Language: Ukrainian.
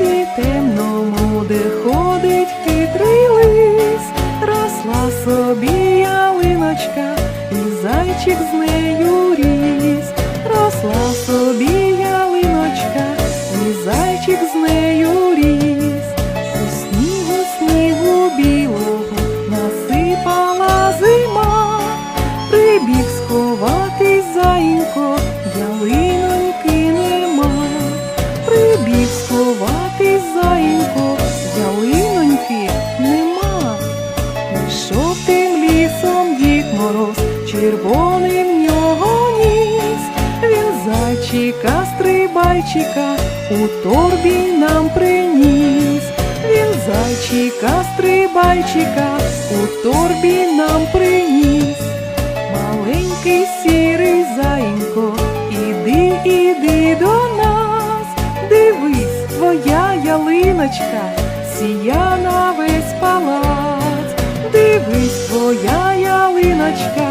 лісі темному, де ходить хитрий лис, росла собі ялиночка, і зайчик з нею. Шовтим лісом дід мороз, червоний в нього ніс, він зайчика, стрибайчика, у торбі нам приніс, він зайчика, стрибайчика, у торбі нам приніс, маленький сірий заїнко, іди, іди до нас, дивись, твоя ялиночка, сія. catch.